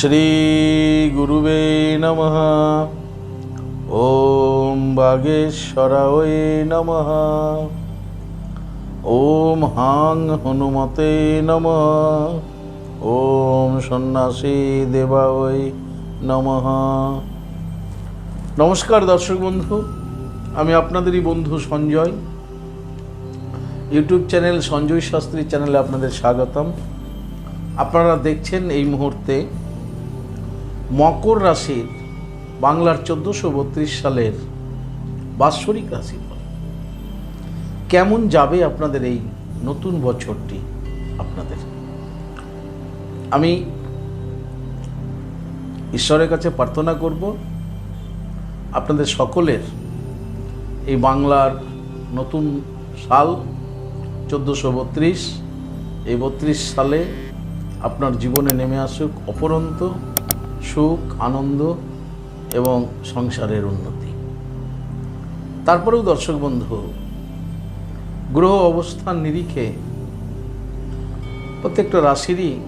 শ্রীগুরুবে নমঃ ওম বাগেশ্বরায় নমঃ ওম হাং হনুমতে নমঃ ওম সন্ন্যাসী দেবায় নমঃ নমস্কার দর্শক বন্ধু, আমি আপনাদেরই বন্ধু সঞ্জয়। ইউটিউব চ্যানেল সঞ্জয় শাস্ত্রী চ্যানেলে আপনাদের স্বাগতম। আপনারা দেখছেন এই মুহূর্তে মকর রাশির বাংলার চোদ্দোশো বত্রিশ সালের বাৎসরিক রাশিফল। কেমন যাবে আপনাদের এই নতুন বছরটি আপনাদের? আমি ঈশ্বরের কাছে প্রার্থনা করব, আপনাদের সকলের এই বাংলার নতুন সাল চোদ্দোশো বত্রিশ, এই বত্রিশ সালে আপনার জীবনে নেমে আসুক অপরন্ত। সুখ, আনন্দ এবং সংসারের উন্নতি। তারপরেও দর্শক বন্ধু, গ্রহ অবস্থান নিরিখে প্রত্যেকটা রাশিরই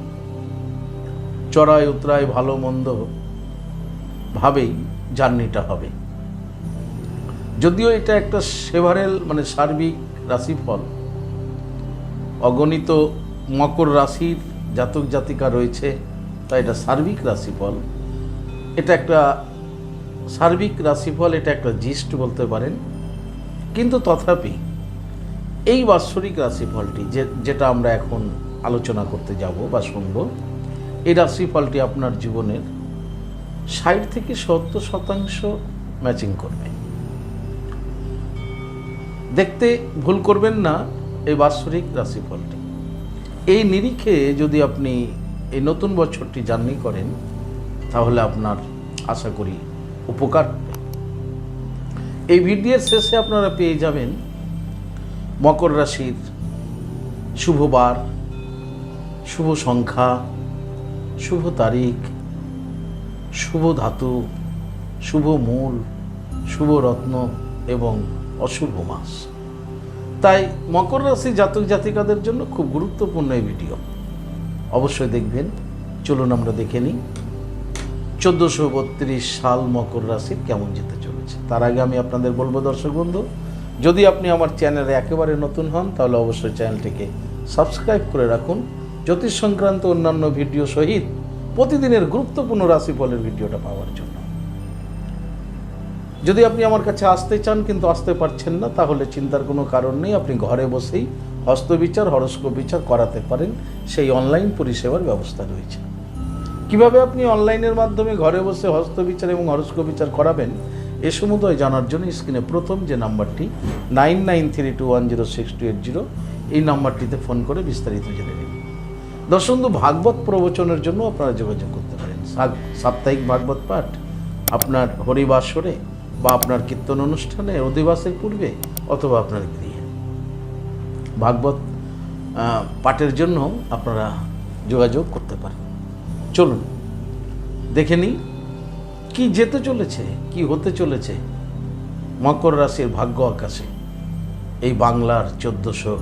চড়ায় উতরায় ভালো, মন্দ ভাবেই জার্নিটা হবে। যদিও এটা একটা সেভারেল মানে সার্বিক রাশিফল, অগণিত মকর রাশির জাতক জাতিকা রয়েছে। তাই এটা সার্বিক রাশিফল। এটা একটা সার্বিক রাশিফল, এটা একটা জিস্ট বলতে পারেন। কিন্তু তথাপি এই বাৎসরিক রাশিফলটি যে, যেটা আমরা এখন আলোচনা করতে যাব বা শুনব, এই রাশিফলটি আপনার জীবনের ষাট থেকে সত্তর শতাংশ ম্যাচিং করবে। দেখতে ভুল করবেন না এই বাৎসরিক রাশিফলটি। এই নিরিখে যদি আপনি এই নতুন বছরটি জার্নি করেন, তাহলে আপনার আশা করি উপকার এই ভিডিওর শেষে আপনারা পেয়ে যাবেন মকর রাশির শুভবার, শুভ সংখ্যা, শুভ তারিখ, শুভ ধাতু, শুভ মূল, শুভ রত্ন এবং অশুভ মাস। তাই মকর রাশি জাতক জাতিকাদের জন্য খুব গুরুত্বপূর্ণ এই ভিডিও। অবশ্যই দেখবেন। চলুন আমরা দেখে নিই, চোদ্দোশো বত্রিশ সাল মকর রাশির কেমন যেতে চলেছে। তার আগে আমি আপনাদের বলব, দর্শক বন্ধু, যদি আপনি আমার চ্যানেলে একেবারে নতুন হন, তাহলে অবশ্যই চ্যানেলটিকে সাবস্ক্রাইব করে রাখুন। জ্যোতিষ সংক্রান্ত অন্যান্য ভিডিও সহিত প্রতিদিনের গুরুত্বপূর্ণ রাশিফলের ভিডিওটা পাওয়ার জন্য। যদি আপনি আমার কাছে আসতে চান কিন্তু আসতে পারছেন না, তাহলে চিন্তার কোনো কারণ নেই। আপনি ঘরে বসেই হস্তবিচার, হরস্কোপ বিচার করাতে পারেন, সেই অনলাইন পরিষেবার ব্যবস্থা রয়েছে। কীভাবে আপনি অনলাইনের মাধ্যমে ঘরে বসে হস্তবিচার এবং হরস্কোপ বিচার করাবেন, এ সমুদয় জানার জন্য স্ক্রিনে প্রথম যে নাম্বারটি, nine nine three two one zero six two eight zero, এই নাম্বারটিতে ফোন করে বিস্তারিত জেনে নিন। দর্শক বন্ধু ভাগবত প্রবচনের জন্য আপনারা যোগাযোগ করতে পারেন। সাপ্তাহিক ভাগবত পাঠ আপনার হরিবাসরে বা আপনার কীর্তন অনুষ্ঠানে, অধিবাসের পূর্বে, অথবা আপনার গৃহে। ভাগবত পাঠের জন্য আপনারা যোগাযোগ করতে পারেন। চলুন, দেখে নিই, কি যেতে চলেছে, কি হতে চলেছে মকর রাশির ভাগ্য আকাশে, এই বাংলার চোদ্দোশো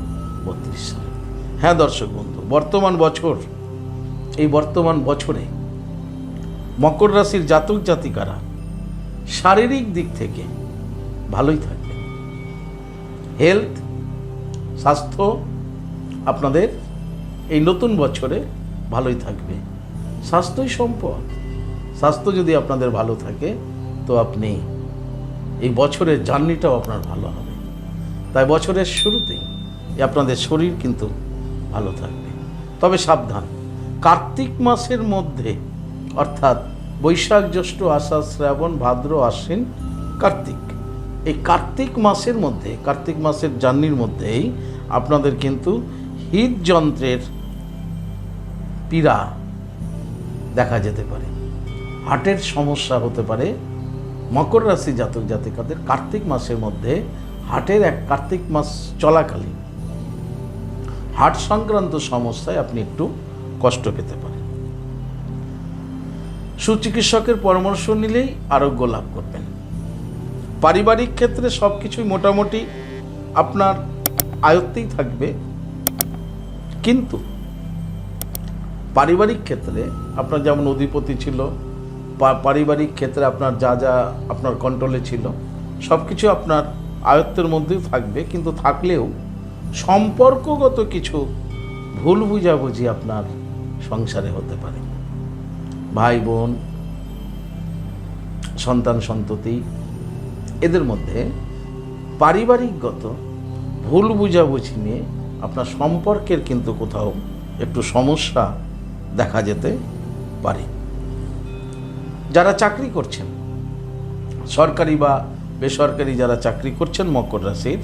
বত্রিশ সালে। হ্যাঁ দর্শক বন্ধু, বর্তমান বছর, এই বর্তমান বছরে মকর রাশির জাতক জাতিকারা শারীরিক দিক থেকে ভালোই থাকবে হেলথ স্বাস্থ্য আপনাদের এই নতুন বছরে ভালোই থাকবে। স্বাস্থ্যই সম্পদ। স্বাস্থ্য যদি আপনাদের ভালো থাকে, তো আপনি এই বছরের জার্নিটাও আপনার ভালো হবে। তাই বছরের শুরুতেই আপনাদের শরীর কিন্তু ভালো থাকবে। তবে সাবধান, কার্তিক মাসের মধ্যে, অর্থাৎ বৈশাখ জ্যৈষ্ঠ, আষাঢ়, শ্রাবণ, ভাদ্র, আশ্বিন, কার্তিক। এই কার্তিক মাসের মধ্যে, কার্তিক মাসের জার্নির মধ্যেই আপনাদের কিন্তু হৃদযন্ত্রের পীড়া দেখা যেতে পারে। হার্টের সমস্যা হতে পারে। মকর রাশি জাতক জাতিকাদের কার্তিক মাসের মধ্যে হার্টের এক কার্তিক মাস চলাকালীন। হার্ট সংক্রান্ত সমস্যায় আপনি একটু কষ্ট পেতে পারেন। সুচিকিৎসকের পরামর্শ নিলেই আরোগ্য লাভ করবেন। পারিবারিক ক্ষেত্রে সব কিছুই মোটামুটি আপনার আয়ত্তেই থাকবে। কিন্তু পারিবারিক ক্ষেত্রে আপনার যেমন অধিপতি ছিল পারিবারিক ক্ষেত্রে আপনার যা যা আপনার কন্ট্রোলে ছিল সব কিছু আপনার আয়ত্তের মধ্যেই থাকবে। কিন্তু থাকলেও সম্পর্কগত কিছু ভুল বুঝাবুঝি আপনার সংসারে হতে পারে। ভাই, বোন, সন্তান, সন্ততি এদের মধ্যে পারিবারিকগত ভুল বুঝাবুঝি নিয়ে আপনার সম্পর্কের কিন্তু কোথাও একটু সমস্যা দেখা যেতে পারে। যারা চাকরি করছেন, সরকারি বা বেসরকারি যারা চাকরি করছেন মকর রাশির,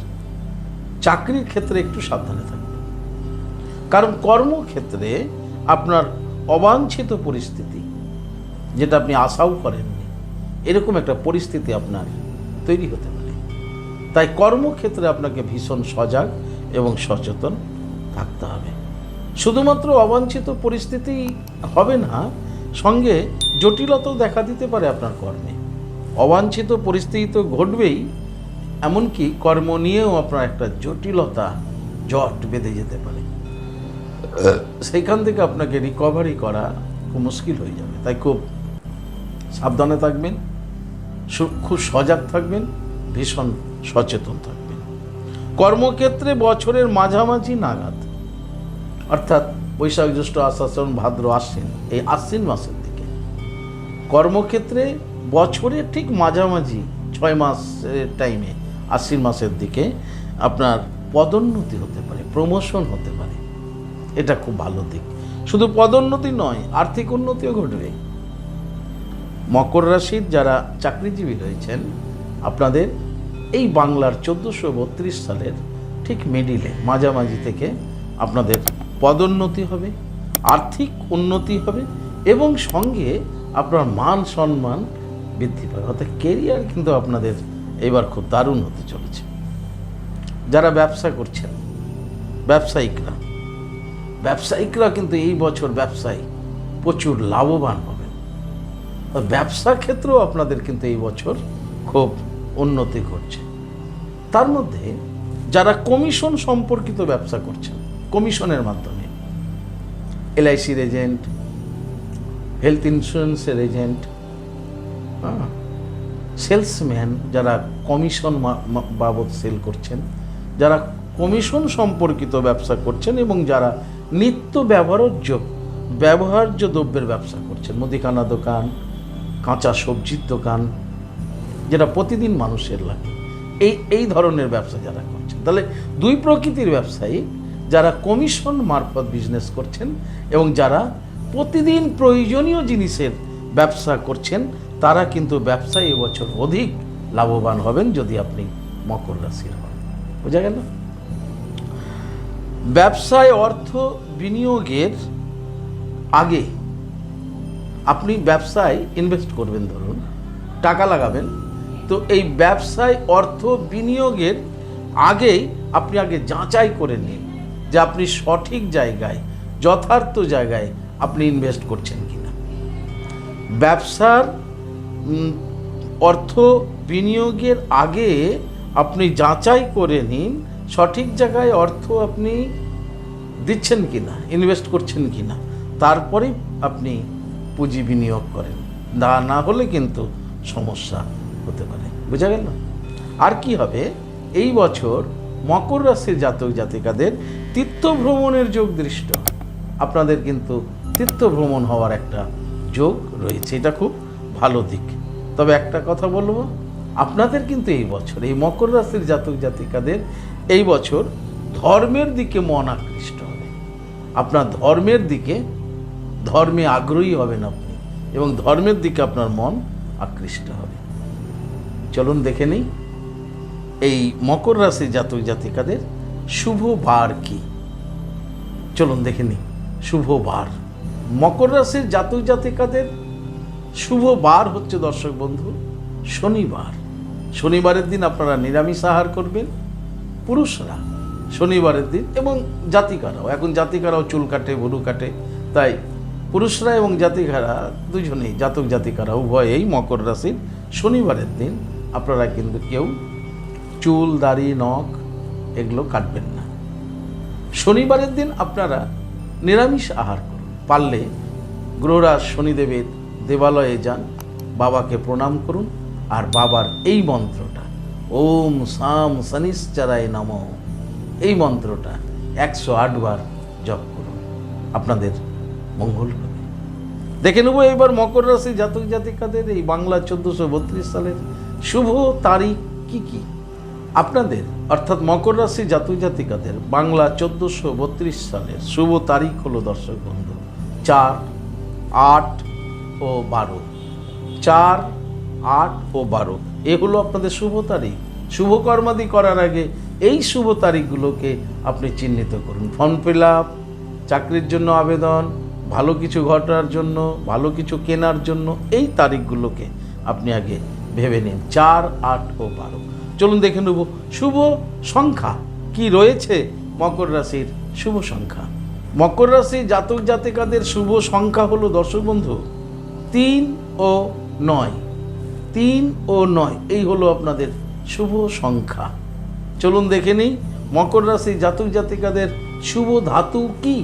চাকরির ক্ষেত্রে একটু সাবধানে থাকবেন কারণ কর্মক্ষেত্রে আপনার অবাঞ্ছিত পরিস্থিতি, যেটা আপনি আশাও করেননি, এরকম একটা পরিস্থিতি আপনার তৈরি হতে পারে। তাই কর্মক্ষেত্রে আপনাকে ভীষণ সজাগ এবং সচেতন থাকতে হবে। শুধুমাত্র অবাঞ্ছিত পরিস্থিতি হবে না, সঙ্গে জটিলতাও দেখা দিতে পারে আপনার কর্মে। অবাঞ্ছিত পরিস্থিতি তো ঘটবেই, এমনকি কর্ম নিয়েও আপনার একটা জটিলতা জট বেঁধে যেতে পারে। সেইখান থেকে আপনাকে রিকভারি করা খুব মুশকিল হয়ে যাবে। তাই খুব সাবধানে থাকবেন। খুব সজাগ থাকবেন, ভীষণ সচেতন থাকবেন। কর্মক্ষেত্রে বছরের মাঝামাঝি নাগাদ, অর্থাৎ বৈশাখ জ্যৈষ্ঠ আশ্বাসন ভাদ্র আশ্বিন, এই আশ্বিন মাসের দিকে, কর্মক্ষেত্রে বছরের ঠিক মাঝামাঝি ছয় মাসের টাইমে আশ্বিন মাসের দিকে আপনার পদোন্নতি হতে পারে প্রমোশন হতে পারে। এটা খুব ভালো দিক। শুধু পদোন্নতি নয়, আর্থিক উন্নতিও ঘটবে। মকর রাশির যারা চাকরিজীবী রয়েছেন, আপনাদের এই বাংলার চোদ্দোশো বত্রিশ সালের ঠিক মিডিলে মাঝামাঝি থেকে আপনাদের পদোন্নতি হবে, আর্থিক উন্নতি হবে এবং সঙ্গে আপনার মান সম্মান বৃদ্ধি পাবে। অর্থাৎ কেরিয়ার কিন্তু আপনাদের এবার খুব দারুণ হতে চলেছে। যারা ব্যবসা করছেন, ব্যবসায়িকরা ব্যবসায়িকরা কিন্তু এই বছর ব্যবসায় প্রচুর লাভবান আর ব্যবসা ক্ষেত্রেও আপনাদের কিন্তু এই বছর খুব উন্নতি করছে তার মধ্যে যারা কমিশন সম্পর্কিত ব্যবসা করছেন, কমিশনের মাধ্যমে, এলআইসির এজেন্ট, হেলথ ইন্স্যুরেন্সের এজেন্ট হ্যাঁ সেলসম্যান যারা কমিশন বাবদ সেল করছেন, যারা কমিশন সম্পর্কিত ব্যবসা করছেন এবং যারা নিত্য ব্যবহার্য ব্যবহার্য দ্রব্যের ব্যবসা করছেন, মুদিখানা দোকান কাঁচা সবজির দোকান, যেটা প্রতিদিন মানুষের লাগে। এই এই ধরনের ব্যবসা যারা করছেন। তাহলে দুই প্রকৃতির ব্যবসায়ী যারা কমিশন মারফত বিজনেস করছেন এবং যারা প্রতিদিন প্রয়োজনীয় জিনিসের ব্যবসা করছেন, তারা কিন্তু ব্যবসায় এবছর অধিক লাভবান হবেন যদি আপনি মকর রাশির হন। বোঝা গেল? ব্যবসায় অর্থ বিনিয়োগের আগে আপনি ব্যবসায় ইনভেস্ট করবেন ধরুন, টাকা লাগাবেন, তো এই ব্যবসায় অর্থ বিনিয়োগের আগেই আপনি আগে যাচাই করে নিন যে আপনি সঠিক জায়গায়, যথার্থ জায়গায় আপনি ইনভেস্ট করছেন কি না ব্যবসার অর্থ বিনিয়োগের আগে আপনি যাচাই করে নিন সঠিক জায়গায় অর্থ আপনি দিচ্ছেন কিনা ইনভেস্ট করছেন কি না তারপরে আপনি পুঁজি বিনিয়োগ করেন। না না হলে কিন্তু সমস্যা হতে পারে। বোঝা গেল? আর কি হবে? এই বছর মকর রাশির জাতক জাতিকাদের তীর্থ ভ্রমণের যোগ দৃষ্ট। আপনাদের কিন্তু তীর্থ ভ্রমণ হওয়ার একটা যোগ রয়েছে। এটা খুব ভালো দিক। তবে একটা কথা বলব, আপনাদের কিন্তু এই বছর, এই মকর রাশির জাতক জাতিকাদের এই বছর ধর্মের দিকে মন আকৃষ্ট হবে। আপনার ধর্মের দিকে ধর্মে আগ্রহী হবেন আপনি এবং ধর্মের দিকে আপনার মন আকৃষ্ট হবে। চলুন দেখে নিই, এই মকর রাশির জাতক জাতিকাদের শুভ বার কি? চলুন দেখে নিই, শুভ বার মকর রাশির জাতক জাতিকাদের শুভ বার হচ্ছে দর্শক বন্ধু, শনিবার। শনিবারের দিন আপনারা নিরামিষ আহার করবেন, পুরুষরা শনিবারের দিন এবং জাতিকারাও। এখন জাতিকারাও চুল কাটে ভুরু কাটে, তাই পুরুষরা এবং জাতিকারা দুজনেই, জাতক জাতিকারা, উভয়েই মকর রাশির শনিবারের দিন। আপনারা কিন্তু কেউ চুল, দাড়ি, নখ এগুলো কাটবেন না। শনিবারের দিন আপনারা নিরামিষ আহার করুন। পারলে গ্রহরাজ শনিদেবের দেবালয়ে যান, বাবাকে প্রণাম করুন, আর বাবার এই মন্ত্রটা, ওম সাম শনিশ্চরায় নম, এই মন্ত্রটা একশো আটবার জপ করুন। আপনাদের মঙ্গল হবে। দেখে নেব এবার মকর রাশি জাতক জাতিকাদের এই বাংলা চোদ্দোশো বত্রিশ সালের শুভ তারিখ কি কি? আপনাদের, অর্থাৎ মকর রাশি জাতক জাতিকাদের বাংলা চোদ্দোশো বত্রিশ সালের শুভ তারিখ হলো দর্শক বন্ধু, চার আট ও বারো। চার আট ও বারো, এ হলো আপনাদের শুভ তারিখ। শুভ কর্মাদি করার আগে এই শুভ তারিখগুলোকে আপনি চিহ্নিত করুন। ফর্ম ফিল আপ চাকরির জন্য আবেদন ভালো কিছু ঘটার জন্য, ভালো কিছু কেনার জন্য এই তারিখগুলোকে আপনি আগে ভেবে নিন। চার, আট ও বারো। চলুন দেখে নেব, শুভ সংখ্যা কি রয়েছে মকর রাশির শুভ সংখ্যা? মকর রাশি জাতক জাতিকাদের শুভ সংখ্যা হলো দর্শক বন্ধু, তিন ও নয়। তিন ও নয়, এই হলো আপনাদের শুভ সংখ্যা। চলুন দেখে নিই, মকর রাশি জাতক জাতিকাদের শুভ ধাতু কি?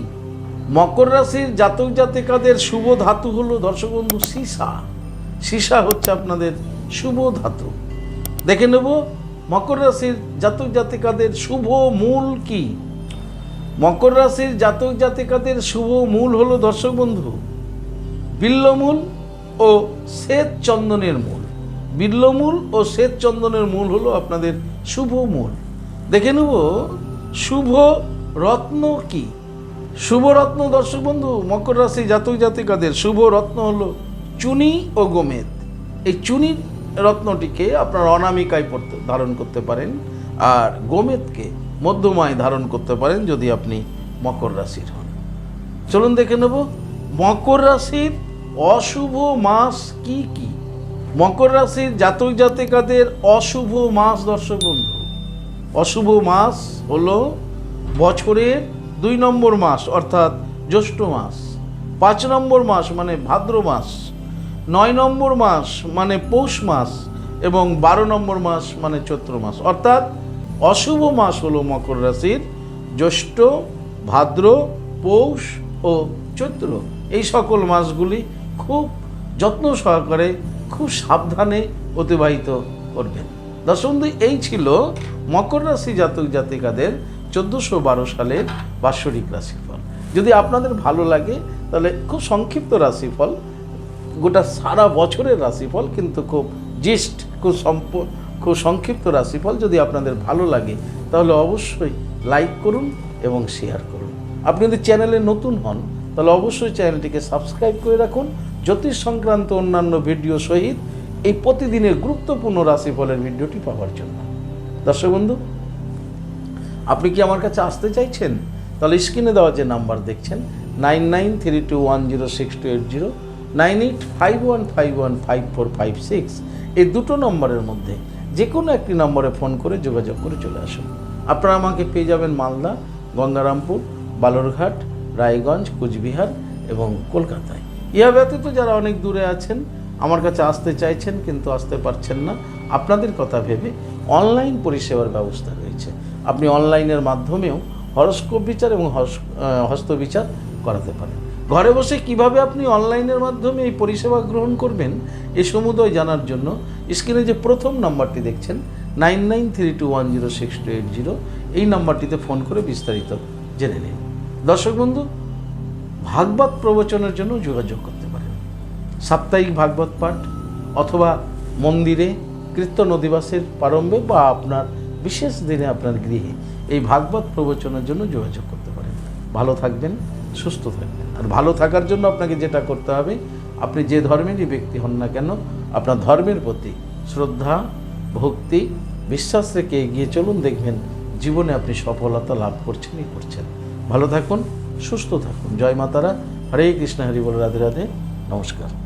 মকর রাশির জাতক জাতিকাদের শুভ ধাতু হলো দর্শক বন্ধু সীসা। সীসা হচ্ছে আপনাদের শুভ ধাতু। দেখে নেব, মকর রাশির জাতক জাতিকাদের শুভ মূল কি? মকর রাশির জাতক জাতিকাদের শুভ মূল হলো দর্শক বন্ধু বিল্লমূল ও শ্বেত চন্দনের মূল। বিল্লমূল ও শ্বেত চন্দনের মূল হলো আপনাদের শুভ মূল। দেখে নেব, শুভ রত্ন কি? শুভ রত্ন দর্শক বন্ধু, মকর রাশি জাতক জাতিকাদের শুভ রত্ন হলো চুনি ও গোমেদ। এই চুনি রত্নটিকে আপনার অনামিকায় পড়তে, ধারণ করতে পারেন আর গোমেদকে মধ্যমায় ধারণ করতে পারেন যদি আপনি মকর রাশির হন। চলুন দেখে নেব, মকর রাশির অশুভ মাস কি কি? মকর রাশির জাতক জাতিকাদের অশুভ মাস দর্শক বন্ধু, অশুভ মাস হলো বছরের দুই নম্বর মাস অর্থাৎ জ্যৈষ্ঠ মাস। পাঁচ নম্বর মাস মানে ভাদ্র মাস। নয় নম্বর মাস মানে পৌষ মাস এবং বারো নম্বর মাস মানে চৈত্র মাস। অর্থাৎ অশুভ মাস হলো মকর রাশির জ্যৈষ্ঠ ভাদ্র পৌষ ও চৈত্র। এই সকল মাসগুলি খুব যত্ন সহকারে খুব সাবধানে অতিবাহিত করবেন। বন্ধু, এই ছিল মকর রাশি জাতক জাতিকাদের চোদ্দোশো বারো সালের বাৎসরিক রাশিফল। যদি আপনাদের ভালো লাগে, তাহলে খুব সংক্ষিপ্ত রাশিফল, গোটা সারা বছরের রাশিফল, কিন্তু খুব জিস্ট খুব সম্প, খুব সংক্ষিপ্ত রাশিফল যদি আপনাদের ভালো লাগে, তাহলে অবশ্যই লাইক করুন এবং শেয়ার করুন। আপনি যদি চ্যানেলে নতুন হন, তাহলে অবশ্যই চ্যানেলটিকে সাবস্ক্রাইব করে রাখুন। জ্যোতিষ সংক্রান্ত অন্যান্য ভিডিও সহিত এই প্রতিদিনের গুরুত্বপূর্ণ রাশিফলের ভিডিওটি পাওয়ার জন্য। দর্শক বন্ধু আপনি কি আমার কাছে আসতে চাইছেন? তাহলে স্ক্রিনে দেওয়া যে নাম্বার দেখছেন, nine nine three two one zero six two eight zero, nine eight five one five one five four five six. এই দুটো নম্বরের মধ্যে যে কোনো একটি নম্বরে ফোন করে যোগাযোগ করে চলে আসুন। আপনারা আমাকে পেয়ে যাবেন মালদা, গঙ্গারামপুর, বালুরঘাট, রায়গঞ্জ, কুচবিহার এবং কলকাতায়। ইহা ব্যতীত যারা অনেক দূরে আছেন, আমার কাছে আসতে চাইছেন কিন্তু আসতে পারছেন না, আপনাদের কথা ভেবে অনলাইন পরিষেবার ব্যবস্থা রয়েছে। আপনি অনলাইনের মাধ্যমেও হরস্কোপ বিচার এবং হস- আহ, হস্তবিচার করাতে পারেন। ঘরে বসে কীভাবে আপনি অনলাইনের মাধ্যমে এই পরিষেবা গ্রহণ করবেন এ সমুদয় জানার জন্য স্ক্রিনে যে প্রথম নাম্বারটি দেখছেন nine nine three two one zero six two eight zero এই নাম্বারটিতে ফোন করে বিস্তারিত জেনে নিন। দর্শক বন্ধু ভাগবত প্রবচনের জন্য যোগাযোগ করতে পারেন। সাপ্তাহিক ভাগবত পাঠ অথবা মন্দিরে কীর্তন অধিবাসের প্রারম্ভে বা আপনার বিশেষ দিনে আপনার গৃহে এই ভাগবত প্রবচনের জন্য যোগাযোগ করতে পারেন। ভালো থাকবেন, সুস্থ থাকবেন। আর ভালো থাকার জন্য আপনাকে যেটা করতে হবে, আপনি যে ধর্মেরই ব্যক্তি হন না কেন, আপনার ধর্মের প্রতি শ্রদ্ধা, ভক্তি, বিশ্বাস রেখে এগিয়ে চলুন, দেখবেন জীবনে আপনি সফলতা লাভ করছেনই করছেন। ভালো থাকুন, সুস্থ থাকুন। জয় মাতারা। হরে কৃষ্ণ, হরি বল, রাধে রাধে। নমস্কার।